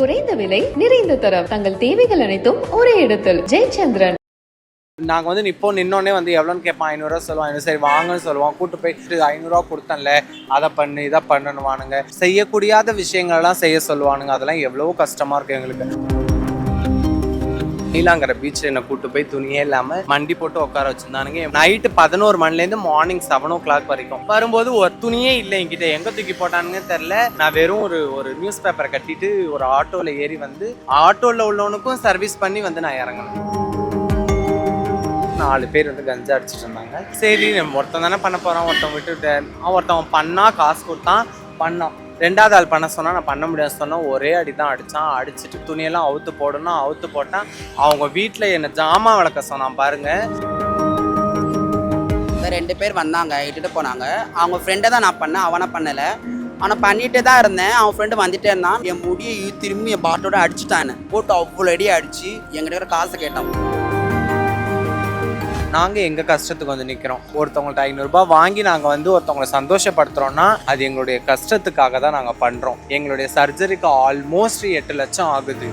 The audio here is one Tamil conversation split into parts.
குறைந்த விலை நிறைந்த தரம். தங்கள் தேவைகள் அனைத்தும் ஒரே இடத்தில். ஜெயச்சந்திரன். நாங்கள் வந்து இப்போ நின்னோடனே வந்து எவ்வளோன்னு கேட்பான். ஐநூறுரூவா சொல்லுவான் ஐநூறு சரி வாங்கன்னு சொல்லுவான். கூட்டு போயிட்டு ஐநூறுரூவா கொடுத்தேன்ல அதை பண்ணு இதை பண்ணணுவானுங்க செய்யக்கூடியாத விஷயங்கள்லாம் செய்ய சொல்லுவானுங்க. அதெல்லாம் எவ்வளோ கஷ்டமாக இருக்குது எங்களுக்கு. நீலாங்கிற பீச்சில் என்னை கூட்டு போய் துணியே இல்லாமல் மண்டி போட்டு உட்கார வச்சுருந்தானுங்க. நைட்டு பதினோரு மணிலேருந்து மார்னிங் செவன் ஓ கிளாக் வரைக்கும். வரும்போது ஒரு துணியே இல்லை என்கிட்ட. எங்கே தூக்கி போட்டானுங்க தெரில நான் வெறும் ஒரு ஒரு நியூஸ் பேப்பரை கட்டிட்டு ஒரு ஆட்டோவில் ஏறி வந்து ஆட்டோவில் உள்ளவனுக்கும் சர்வீஸ் பண்ணி வந்து நான் இறங்கணும் நாலு பேர் வந்து கஞ்சா அடிச்சிட்டு இருந்தாங்க. சரி ஒருத்தன் தானே பண்ண போகிறான் ஒருத்தன் விட்டு ஒருத்தவன் பண்ணால் காசு கொடுத்தான். பண்ணான் ரெண்டாவது ஆள் பண்ண சொன்னால் நான் பண்ண முடியாது. சொன்னால் ஒரே அடி தான் அடித்தான் அடிச்சுட்டு துணியெல்லாம் அவுத்து போடணும். அவுத்து போட்டான் அவங்க வீட்டில் என்னை ஜாமான் விளக்க சொன்னான் பாருங்கள் ரெண்டு பேர் வந்தாங்க இட்டுட்டு போனாங்க. அவங்க ஃப்ரெண்டை தான் நான் பண்ணேன். அவனை பண்ணலை. ஆனால் பண்ணிகிட்டே தான் இருந்தேன். அவன் ஃப்ரெண்டு வந்துட்டே இருந்தான் என் முடியை திரும்பி என் பாட்டோட அடிச்சுட்டானு. போட்டு அவ்வளோ அடி அடிச்சு எங்கிட்ட இருக்கிற காசை கேட்டான். நாங்கள் எங்கள் கஷ்டத்துக்கு வந்து நிற்கிறோம் ஒருத்தவங்கள்ட்ட ஐநூறுரூபா வாங்கி நாங்கள் வந்து ஒருத்தவங்களை சந்தோஷப்படுத்துகிறோன்னா அது எங்களுடைய கஷ்டத்துக்காக தான் நாங்கள் பண்ணுறோம் எங்களுடைய சர்ஜரிக்கு ஆல்மோஸ்ட் எட்டு லட்சம் ஆகுது.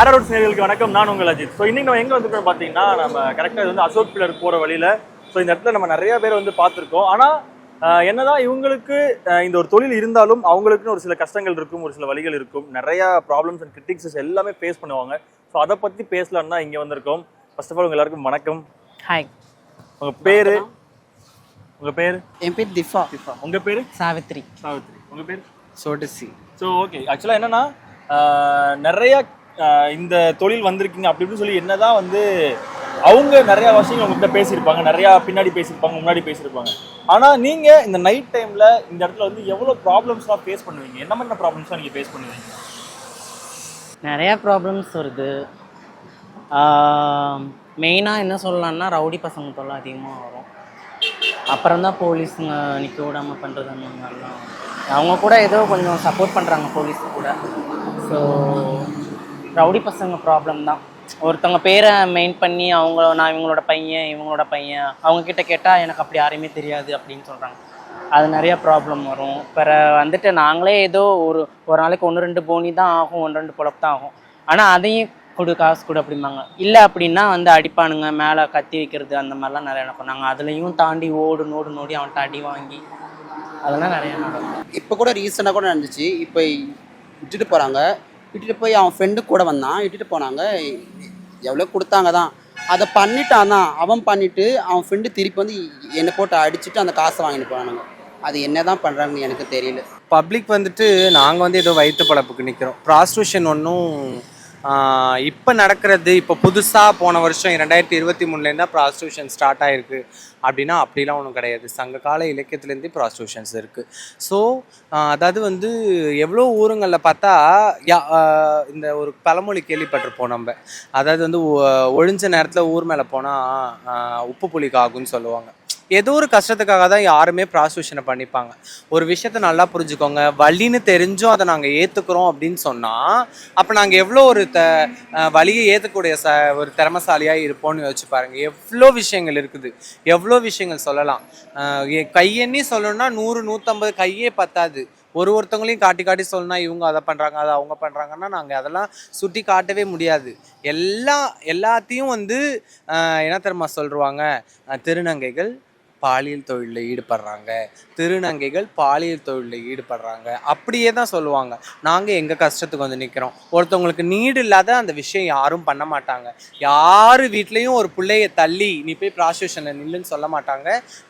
ஆரோட் நேர்களுக்கு வணக்கம். நான் உங்கள் அஜித். ஸோ இன்னைக்கு நம்ம எங்கே வந்துருக்கோம் பார்த்தீங்கன்னா நம்ம கரெக்டாக இது வந்து அசோக் பிள்ளர் போகிற வழியில். ஸோ இந்த இடத்துல நம்ம நிறைய பேர் வந்து பார்த்துருக்கோம். ஆனால் என்னதான் இவங்களுக்கு இந்த ஒரு தொழில் இருந்தாலும் அவங்களுக்குன்னு ஒரு சில கஷ்டங்கள் இருக்கும் ஒரு சில வழிகள் இருக்கும். நிறைய ப்ராப்ளம்ஸ் அண்ட் கிரிட்டிக்ஸஸ் எல்லாமே ஃபேஸ் பண்ணுவாங்க. ஸோ அதை பற்றி பேசலான்னு தான் இங்கே வந்திருக்கோம். ஃபர்ஸ்ட் ஆஃப் ஆல் உங்க எல்லாருக்கும் வணக்கம். ஹாய் உங்கள் பேர்? உங்கள் பேர்? என் பேர் திஃபா. உங்கள் பேர்? சாவித்ரி. சாவித்ரி. உங்கள் பேர்? சோடிசி. ஸோ ஓகே ஆக்சுவலாக என்னன்னா நிறைய இந்த தொழில் வந்திருக்கீங்க அப்படி இப்படின்னு சொல்லி என்னதான் வந்து அவங்க நிறைய விஷயங்கள் உங்ககிட்ட பேசியிருப்பாங்க நிறைய பின்னாடி பேசியிருப்பாங்க முன்னாடி பேசியிருப்பாங்க. ஆனால் நீங்க இந்த நைட் டைம்ல இந்த இடத்துல வந்து எவ்வளோ ப்ராப்ளம்ஸ்லாம் ஃபேஸ் பண்ணுவீங்க? என்ன மாதிரி ப்ராப்ளம்ஸ்லாம் நீங்க ஃபேஸ் பண்ணுவீங்க? நிறையா ப்ராப்ளம்ஸ் வருது. மெயினாக என்ன சொல்லலாம்னா ரவுடி பசங்க தொல்லை அதிகமாக வரும். அப்புறம் தான் போலீஸுங்க நிற்க விடாமல் பண்ணுறது அந்த மாதிரிலாம் அவங்க கூட ஏதோ கொஞ்சம் சப்போர்ட் பண்ணுறாங்க போலீஸ் கூட. ஸோ ரவுடி பசங்க ப்ராப்ளம் தான். ஒருத்தவங்க பேரை மெயின் பண்ணி அவங்க நான் இவங்களோட பையன் இவங்களோட பையன். அவங்க கிட்ட கேட்டால் எனக்கு அப்படி யாரையுமே தெரியாது அப்படின்னு சொல்கிறாங்க அது நிறைய ப்ராப்ளம் வரும். பிற வந்துட்டு நாங்களே ஏதோ ஒரு ஒரு நாளைக்கு ஒன்று ரெண்டு போனி தான் ஆகும் ஒன்று ரெண்டு பொழப்பு தான் ஆகும். ஆனால் அதையும் கொடு காசு கொடு அப்படிம்பாங்க. இல்லை அப்படின்னா வந்து அடிப்பானுங்க மேலே கத்தி வைக்கிறது அந்த மாதிரிலாம் நிறைய நடக்கும். நாங்கள் அதுலேயும் தாண்டி ஓடு நோடு நோடி அவன்கிட்ட அடி வாங்கி அதெல்லாம் நிறைய நடக்கும். இப்போ கூட ரீசெண்டாக கூட நடந்துச்சு. இப்போ விட்டுட்டு போகிறாங்க விட்டுட்டு போய் அவன் ஃப்ரெண்டு கூட வந்தான். விட்டுட்டு போனாங்க. எவ்வளோ கொடுத்தாங்க தான் அதை பண்ணிட்டான். தான் அவன் பண்ணிவிட்டு அவன் ஃப்ரெண்டு திருப்பி வந்து என்னை போட்டு அடிச்சுட்டு அந்த காசை வாங்கிட்டு போனானுங்க. அது என்ன தான் பண்ணுறாங்கன்னு எனக்கு தெரியல. பப்ளிக் வந்துட்டு நாங்கள் வந்து ஏதோ வயிற்று பழப்புக்கு நிற்கிறோம் ப்ராஸ்டியூஷன் ஒன்றும் இப்போ நடக்கிறது இப்போ புதுசாக போன வருஷம் ரெண்டாயிரத்தி இருபத்தி மூணுலேருந்து தான் ப்ராஸ்டியூஷன் ஸ்டார்ட் ஆயிருக்கு. அப்படின்னா அப்படிலாம் ஒன்றும் கிடையாது. சங்க கால இலக்கியத்துலேருந்தே ப்ராஸ்டியூஷன்ஸ் இருக்குது ஸோ அதாவது வந்து எவ்வளோ ஊருங்களில் பார்த்தா யா- இந்த ஒரு பழமொழி கேள்விப்பட்டிருப்போம் நம்ம. அதாவது வந்து ஒ- ஒழிஞ்ச நேரத்தில் ஊர் மேலே போனால் உப்பு புளிக்கு ஆகும்னு சொல்லுவாங்க. ஏதோ ஒரு கஷ்டத்துக்காக தான் யாருமே ப்ராஸ்டியூஷனை பண்ணிப்பாங்க. ஒரு விஷயத்த நல்லா புரிஞ்சுக்கோங்க. வலின்னு தெரிஞ்சும் அதை நாங்கள் ஏற்றுக்குறோம் அப்படின்னு சொன்னால் அப்போ நாங்கள் எவ்வளோ ஒரு த வழியை வலியை ஏற்றக்கூடிய ச ஒரு திறமசாலியாக இருப்போம்னு யோசிச்சு பாருங்க. எவ்வளோ விஷயங்கள் இருக்குது. எவ்வளோ விஷயங்கள் சொல்லலாம். கையெண்ணி சொல்லணும்னா நூறு நூற்றம்பது கையே பத்தாது. ஒரு ஒருத்தவங்களையும் காட்டி காட்டி சொல்லணும்னா இவங்க அதை பண்ணுறாங்க அதை அவங்க பண்ணுறாங்கன்னா நாங்கள் அதெல்லாம் சுட்டி காட்டவே முடியாது. எல்லா எல்லாத்தையும் வந்து என்ன தெரியுமா சொல்லுவாங்க? திருநங்கைகள் பாலியல் தொழிலில் ஈடுபடுறாங்க. திருநங்கைகள் பாலியல் தொழிலில் ஈடுபடுறாங்க. அப்படியே தான் சொல்லுவாங்க. நாங்கள் எங்கள் கஷ்டத்துக்கு வந்து நிற்கிறோம் ஒருத்தவங்களுக்கு நீடு இல்லாத அந்த விஷயம் யாரும் பண்ண மாட்டாங்க. யார் வீட்லேயும் ஒரு பிள்ளைய தள்ளி நீ போய் ப்ராஸ்டியூஷனில் நில்லுன்னு சொல்ல மாட்டாங்க.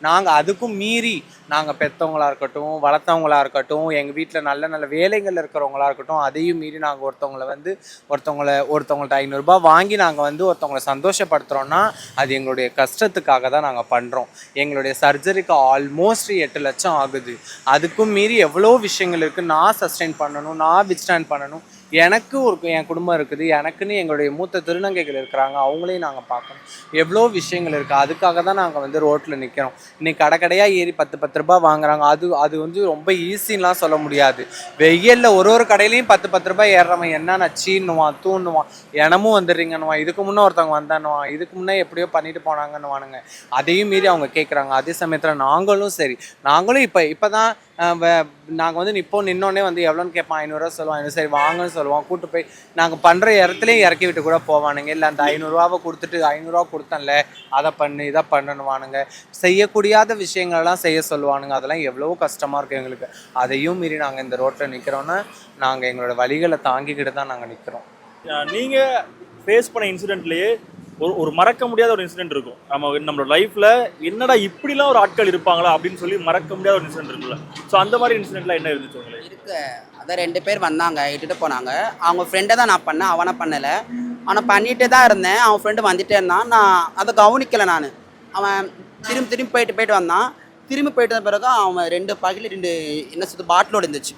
நாங்கள் அதுக்கும் மீறி நாங்கள் பெற்றவங்களா இருக்கட்டும் வளர்த்தவங்களா இருக்கட்டும் எங்கள் வீட்டில் நல்ல நல்ல வேலைகளில் இருக்கிறவங்களா இருக்கட்டும் அதையும் மீறி நாங்கள் ஒருத்தவங்கள வந்து ஒருத்தவங்கள ஒருத்தவங்கள்ட்ட ஐநூறுரூபா வாங்கி நாங்கள் வந்து ஒருத்தவங்கள சந்தோஷப்படுத்துகிறோன்னா அது எங்களுடைய கஷ்டத்துக்காக தான் நாங்கள் பண்ணுறோம் எங்களுடைய சர்ஜரிக்கு ஆல்மோஸ்ட் எட்டு லட்சம் ஆகுது. அதுக்கும் மீறி எவ்வளோ விஷயங்கள் இருக்குது நான் சஸ்டெயின் பண்ணணும் நான் வித்ஸ்டாண்ட் பண்ணணும். எனக்கு ஒரு என் குடும்பம் இருக்குது. எனக்குன்னு எங்களுடைய மூத்த திருநங்கைகள் இருக்கிறாங்க. அவங்களையும் நாங்கள் பார்க்கணும். எவ்வளோ விஷயங்கள் இருக்குது அதுக்காக தான் நாங்கள் வந்து ரோட்டில் நிற்கிறோம் இன்னைக்கு கடை கடையாக ஏறி பத்து பத்து ரூபாய் வாங்குறாங்க. அது அது வந்து ரொம்ப ஈஸின்லாம் சொல்ல முடியாது. வெயிலில் ஒரு ஒரு கடையிலையும் பத்து பத்து ரூபாய் ஏறுறவன் என்ன நச்சீன்னுவான் தூண்ணுவான். எனமும் வந்துடுறீங்கன்னுவான். இதுக்கு முன்னே ஒருத்தவங்க வந்தானுவான் இதுக்கு முன்னே எப்படியோ பண்ணிட்டு போனாங்கன்னுவானுங்க. அதையும் மீறி அவங்க கேட்குறாங்க அதே சமயத்தில் நாங்களும் சரி. நாங்களும் இப்போ இப்போ தான் நாங்கள் வந்து இப்போ நின்னோடனே வந்து எவ்வளோன்னு கேட்பான் ஐநூறுரூவா சொல்லுவான். ஐநூறு சரி வாங்கன்னு சொல்லுவான். கூட்டு போய் நாங்கள் பண்ணுற இடத்துலையும் இறக்கி விட்டு கூட போவானுங்க. இல்லை அந்த ஐநூறுரூவாவை கொடுத்துட்டு ஐநூறுரூவா கொடுத்தேன்ல அதை பண்ணு இதை பண்ணணுவானுங்க செய்யக்கூடியாத விஷயங்கள்லாம் செய்ய சொல்லுவானுங்க. அதெல்லாம் எவ்வளோ கஷ்டமாக இருக்குது எங்களுக்கு. அதையும் மீறி நாங்கள் இந்த ரோட்டில் நிற்கிறோன்னா நாங்கள் எங்களோட வழிகளை தாங்கிக்கிட்டு தான் நாங்கள் நிற்கிறோம் நீங்கள் ஃபேஸ் பண்ண இன்சிடென்ட்லேயே ஒரு ஒரு மறக்க முடியாத ஒரு இன்சிடென்ட் இருக்கும். நம்ம நம்மளோட லைஃப்ல என்னடா இப்படிலாம் ஒரு ஆட்கள் இருப்பாங்களா அப்படின்னு சொல்லி மறக்க முடியாத ஒரு இன்சிடென்ட் இருக்குல்ல ஸோ அந்த மாதிரி இன்சிடென்ட்லாம் என்ன இருந்துச்சு உங்களுக்கு? இருக்கு. அதான் ரெண்டு பேர் வந்தாங்க இட்டுட்டு போனாங்க. அவங்க ஃப்ரெண்டை தான் நான் பண்ணேன் அவனை பண்ணலை. அவனை பண்ணிட்டு தான் இருந்தேன். அவன் ஃப்ரெண்டு வந்துட்டே இருந்தான். நான் அதை கவனிக்கலை நான். அவன் திரும்பி திரும்பி போயிட்டு போயிட்டு வந்தான். திரும்பி போயிட்டு வந்த பிறகு அவன் ரெண்டு பாக்கெட்டில் ரெண்டு என்ன சொல்லுது பாட்டிலோடு இருந்துச்சு.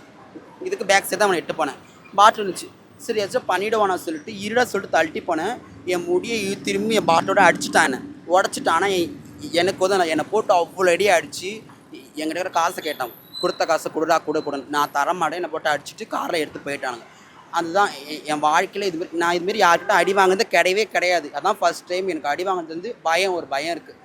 இதுக்கு பேக் சைடு தான் அவனை எட்டு போனேன். பாட்டில் இருந்துச்சு. சரி ஏதாச்சும் பண்ணிடுவானா சொல்லிட்டு இருடா சொல்லிட்டு தள்ளிட்டு போனேன். என் முடியை திரும்பி என் பாட்டோட அடிச்சுட்டானே. உடச்சிட்டான். எனக்கு வந்து என்னை போட்டு அவ்வளோ அடி அடித்து எங்கிட்ட இருக்கிற காசை கேட்டான். கொடுத்த காசை கொடுடா கூட கொடு நான் தரமாட்டேன் என்னை போட்டு அடிச்சுட்டு காரில் எடுத்து போயிட்டானுங்க. அதுதான் எ- என் வாழ்க்கையில் இது மாதிரி நான் இதுமாரி யார்கிட்ட அடி வாங்குறது கிடையவே கிடையாது. அதான் ஃபஸ்ட் டைம் எனக்கு அடி வாங்குறது வந்து பயம் ஒரு பயம் இருக்குது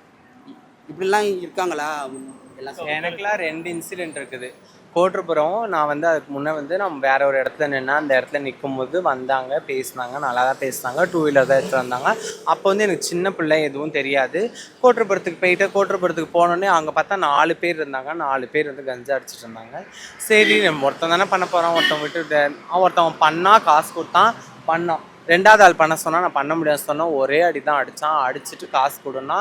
இப்படிலாம் இருக்காங்களா? எல்லாம் எனக்குலாம் ரெண்டு இன்சிடென்ட் இருக்குது. கோட்டுப்புறம் நான் வந்து அதுக்கு முன்னே வந்து நம்ம வேற ஒரு இடத்துல நின்னா அந்த இடத்துல நிற்கும் போது வந்தாங்க பேசினாங்க நல்லா தான் பேசினாங்க டூ வீலர் தான் எடுத்துகிட்டு வந்தாங்க. அப்போ வந்து எனக்கு சின்ன பிள்ளை எதுவும் தெரியாது. கோட்டுப்புறத்துக்கு போயிட்டு கோட்டுப்புறத்துக்கு போனோடனே அங்கே பார்த்தா நாலு பேர் இருந்தாங்க. நாலு பேர் வந்து கஞ்சா அடிச்சிட்டு இருந்தாங்க. சரி நம்ம ஒருத்தன் தானே பண்ண போகிறான் ஒருத்தன் விட்டு ஒருத்தவன் பண்ணால் காசு கொடுத்தான் பண்ணான். ரெண்டாவது ஆள் பண்ண சொன்னால் நான் பண்ண முடியாது. சொன்னால் ஒரே அடி தான் அடித்தான் அடிச்சுட்டு காசு கொடுன்னா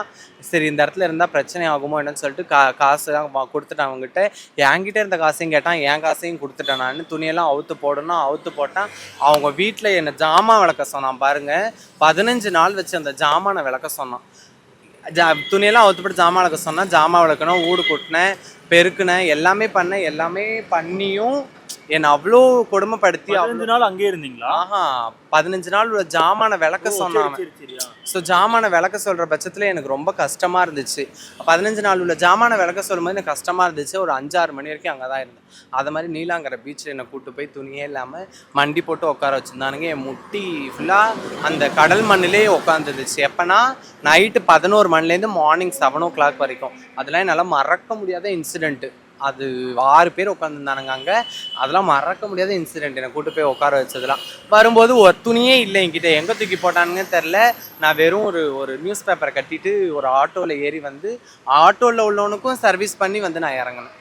சரி இந்த இடத்துல இருந்தால் பிரச்சனை ஆகுமோ என்னன்னு சொல்லிட்டு கா காசு தான் கொடுத்துட்டேன் அவங்ககிட்ட என்கிட்ட இருந்த காசையும் கேட்டான். என் காசையும் கொடுத்துட்டேன் நான். துணியெல்லாம் அவுத்து போடணும். அவுத்து போட்டான். அவங்க வீட்டில் என்னை ஜாமான் விளக்க சொன்னான் பாருங்க. பதினஞ்சு நாள் வச்சு அந்த ஜாமானை விளக்க சொன்னான். ஜா துணியெல்லாம் அவுத்துப்பட்டு ஜாமான் விளக்க சொன்னால் ஜாமான் விளக்கணும் ஊடு கூட்டினேன் பெருக்குனேன் எல்லாமே பண்ணேன். எல்லாமே பண்ணியும் என்னை அவ்வளோ கொடுமைப்படுத்தி பதினஞ்சு நாள் அங்கேயே இருந்தீங்களா? ஆஹா பதினஞ்சு நாள் உள்ள ஜாமான விளக்க சரியா. ஸோ ஜாமான விளக்க சொல்கிற பட்சத்தில் எனக்கு ரொம்ப கஷ்டமாக இருந்துச்சு. பதினஞ்சு நாள் உள்ள ஜாமான விளக்க சொல்லும்போது எனக்கு கஷ்டமாக இருந்துச்சு. ஒரு அஞ்சாறு மணி வரைக்கும் அங்கே தான் இருந்தேன். அது மாதிரி நீலாங்கரை பீச்சில் என்னை கூட்டு போய் துணியே இல்லாமல் மண்டி போட்டு உட்கார வச்சுருந்தானுங்க. என் முட்டி ஃபுல்லாக அந்த கடல் மண்ணிலே உட்காந்துருந்துச்சு எப்போனா நைட்டு பதினோரு மணிலேருந்து மார்னிங் செவன் ஓ கிளாக் வரைக்கும். அதெல்லாம் என்னால் மறக்க முடியாத இன்சிடென்ட்டு அது ஆறு பேர் உட்காந்துருந்தானுங்க அங்கே. அதெல்லாம் மறக்க முடியாத இன்சிடென்ட் என்னை கூட்டு போய் உட்கார வச்சதெல்லாம். வரும்போது ஒரு துணியே இல்லை என்கிட்ட. எங்கே தூக்கி போட்டானுங்கன்னு தெரில நான் வெறும் ஒரு ஒரு நியூஸ் பேப்பரை கட்டிட்டு ஒரு ஆட்டோவில் ஏறி வந்து ஆட்டோவில் உள்ளவனுக்கும் சர்வீஸ் பண்ணி வந்து நான் இறங்கினேன்.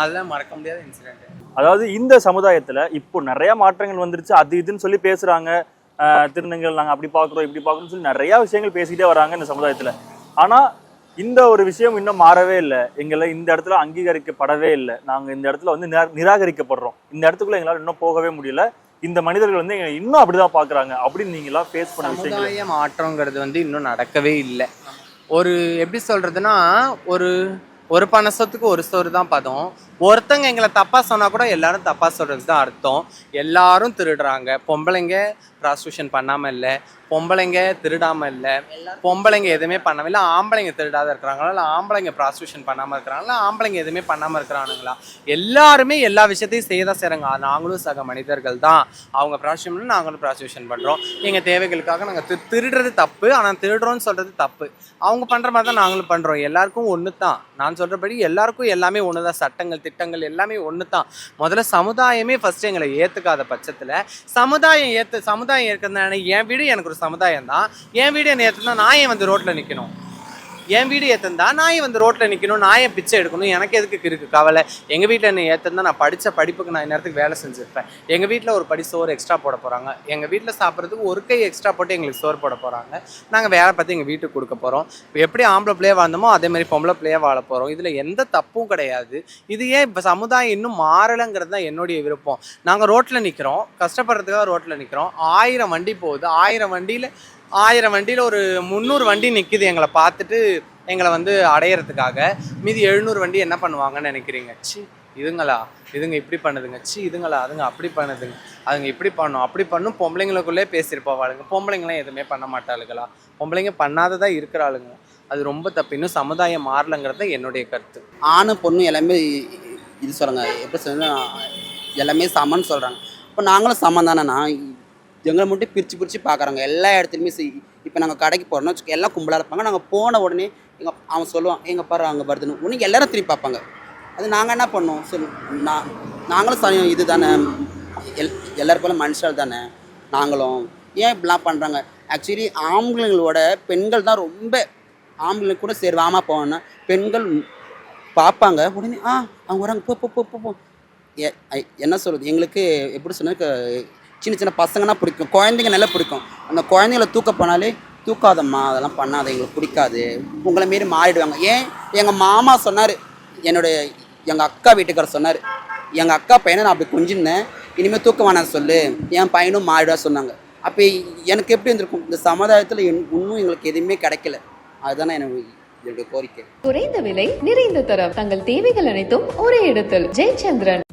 அதெல்லாம் மறக்க முடியாத இன்சிடென்ட் அதாவது இந்த சமுதாயத்தில் இப்போ நிறைய மாற்றங்கள் வந்துருச்சு. அது இதுன்னு சொல்லி பேசுகிறாங்க ஆஹ் திருநங்கள் அப்படி பார்க்குறோம் இப்படி பார்க்குறோம்னு சொல்லி நிறையா விஷயங்கள் பேசிக்கிட்டே வராங்க இந்த சமுதாயத்தில். ஆனால் இந்த ஒரு விஷயம் இன்னும் மாறவே இல்லை. எங்களை இந்த இடத்துல அங்கீகரிக்கப்படவே இல்லை. நாங்க இந்த இடத்துல வந்து நிராகரிக்கப்படுறோம். இந்த இடத்துக்குள்ள எங்களால இன்னும் போகவே முடியல. இந்த மனிதர்கள் வந்து எங்களை இன்னும் அப்படிதான் பாக்குறாங்க அப்படின்னு நீங்களா ஃபேஸ் பண்ண விஷயம் மாற்றங்கிறது வந்து இன்னும் நடக்கவே இல்லை. ஒரு எப்படி சொல்றதுன்னா ஒரு ஒரு பணசத்துக்கு ஒரு சோறு தான் பதம். ஒருத்தங்க எங்களை தப்பாக சொன்னால் கூட எல்லாரும் தப்பாக சொல்கிறது தான் அர்த்தம். எல்லாரும் திருடுறாங்க. பொம்பளைங்க ப்ராஸ்டியூஷன் பண்ணாமல் இல்லை. பொம்பளைங்க திருடாமல் இல்லை. பொம்பளைங்க எதுவுமே பண்ணாமல் இல்லை. ஆம்பளைங்க திருடாத இருக்கிறாங்களா? இல்லை ஆம்பளைங்க ப்ராஸ்டியூஷன் பண்ணாமல் இருக்கிறாங்களா? ஆம்பளைங்க எதுவுமே பண்ணாமல் இருக்கிறானுங்களா? எல்லாருமே எல்லா விஷயத்தையும் செய்ய தான் செய்கிறாங்க நாங்களும் சக மனிதர்கள் தான். அவங்க ப்ராஸ்டியூஷன் நாங்களும் ப்ராஸ்டியூஷன் பண்ணுறோம் எங்கள் தேவைகளுக்காக நாங்கள் திரு திருடுறது தப்பு. ஆனால் திருடுறோன்னு சொல்கிறது தப்பு. அவங்க பண்ணுற மாதிரி தான் நாங்களும் பண்ணுறோம் எல்லாருக்கும் ஒன்று தான் நான் சொல்கிறபடி எல்லாருக்கும் எல்லாமே ஒன்று தான் சட்டங்கள் திட்டங்கள் எல்லாமே ஒன்று தான் முதல்ல சமுதாயமே ஃபஸ்ட்டு எங்களை ஏற்றுக்காத பட்சத்தில் சமுதாயம் ஏற்று சமுதாயம் ஏற்கனவே என் வீடு எனக்கு ஒரு சமுதாயம் தான் என் வீடு என்னை ஏற்றுனா நான் ஏன் வந்து ரோட்டில் நிற்கணும் என் வீடு ஏற்றந்தா நான் ஏன் வந்து ரோட்டில் நிற்கணும் நான் ஏன் பிச்சை எடுக்கணும்? எனக்கு எதுக்கு இருக்கு கவலை? எங்கள் வீட்டில் என்ன ஏற்றந்தா நான் படித்த படிப்புக்கு நான் நேரத்துக்கு வேலை செஞ்சுருப்பேன். எங்கள் வீட்டில் ஒரு படி சோறு எக்ஸ்ட்ரா போட போகிறாங்க எங்கள் வீட்டில் சாப்பிட்றதுக்கு ஒரு கை எக்ஸ்ட்ரா போட்டு எங்களுக்கு சோறு போட போகிறாங்க நாங்கள் வேலை பார்த்து எங்கள் வீட்டுக்கு கொடுக்க போகிறோம் இப்போ எப்படி ஆம்பளை பிள்ளையா வாழ்ந்தோமோ அதே மாதிரி பொம்பளை பிள்ளையா வாழ போகிறோம் இதில் எந்த தப்பும் கிடையாது. இது ஏன் இப்போ சமுதாயம் இன்னும் மாறலைங்கிறது தான் என்னுடைய விருப்பம். நாங்கள் ரோட்டில் நிற்கிறோம் கஷ்டப்படுறதுக்காக ரோட்டில் நிற்கிறோம் ஆயிரம் வண்டி போகுது. ஆயிரம் வண்டியில் ஆயிரம் வண்டியில் ஒரு முந்நூறு வண்டி நிற்கிது எங்களை பார்த்துட்டு எங்களை வந்து அடையிறதுக்காக. மீதி எழுநூறு வண்டி என்ன பண்ணுவாங்கன்னு நினைக்கிறீங்க? சி இதுங்களா? இதுங்க இப்படி பண்ணுதுங்க. சி இதுங்களா? அதுங்க அப்படி பண்ணுதுங்க. அதுங்க இப்படி பண்ணும் அப்படி பண்ணும். பொம்பளைங்களுக்குள்ளே பேசியிருப்பாவாளுங்க. பொம்பளைங்களாம் எதுவுமே பண்ண மாட்டாளுங்களா பொம்பளைங்க பண்ணாததாக இருக்கிற ஆளுங்க அது ரொம்ப தப்பு. இன்னும் சமுதாயம் மாறலைங்கிறது தான் என்னுடைய கருத்து. ஆணும் பொண்ணும் எல்லாமே இது சொல்கிறாங்க எப்படி சொல்லுங்க எல்லாமே சமன்னு சொல்கிறாங்க இப்போ நாங்களும் சமம் தானேண்ணா எங்களை மட்டும் பிரித்து பிரித்து பார்க்குறாங்க. எல்லா இடத்துலையுமே செய் இப்போ நாங்கள் கடைக்கு போகிறோம்னா எல்லாம் கும்பலாக இருப்பாங்க. நாங்கள் போன உடனே எங்கள் அவன் சொல்லுவான் எங்கள் பாரு அங்கே வருதுன்னு. உனக்கு எல்லாரும் திரும்பி பார்ப்பாங்க. அது நாங்கள் என்ன பண்ணோம்? சரி நான் நாங்களும் சமயம் இது தானே எல் எல்லாரும் போல தானே. நாங்களும் ஏன் இப்படிலாம் பண்ணுறாங்க ஆக்சுவலி ஆம்பளைங்களோட பெண்கள் தான் ரொம்ப ஆம்பளைங்க கூட சரி வாமா போவோன்னா பெண்கள் பார்ப்பாங்க. உடனே ஆ அவங்க வராங்க. போ போ போ போ போ. ஐ- என்ன சொல்கிறது எங்களுக்கு எப்படி சொன்னால் க- சின்ன சின்ன பசங்கன்னா பிடிக்கும். குழந்தைங்க நல்லா பிடிக்கும். அந்த குழந்தைங்கள தூக்க போனாலே தூக்காதம்மா அதெல்லாம் பண்ணாத எங்களுக்கு பிடிக்காது. உங்களை மாரி மாறிடுவாங்க. ஏன்? எங்கள் மாமா சொன்னார் என்னுடைய எங்கள் அக்கா வீட்டுக்காரர் சொன்னார் எங்கள் அக்கா பையனை நான் அப்படி கொஞ்சிருந்தேன் இனிமேல் தூக்க வேணாம் சொல்லு. என் பையனும் மாறிடா சொன்னாங்க. அப்போ எனக்கு எப்படி இருந்திருக்கும்? இந்த சமுதாயத்தில் இன்னும் எங்களுக்கு எதுவுமே கிடைக்கல. அதுதானே எனக்கு என்னுடைய கோரிக்கை. குறைந்த விலை நிறைந்த தரம். தங்கள் தேவைகள் அனைத்தும் ஒரே இடத்தில். ஜெயச்சந்திரன்.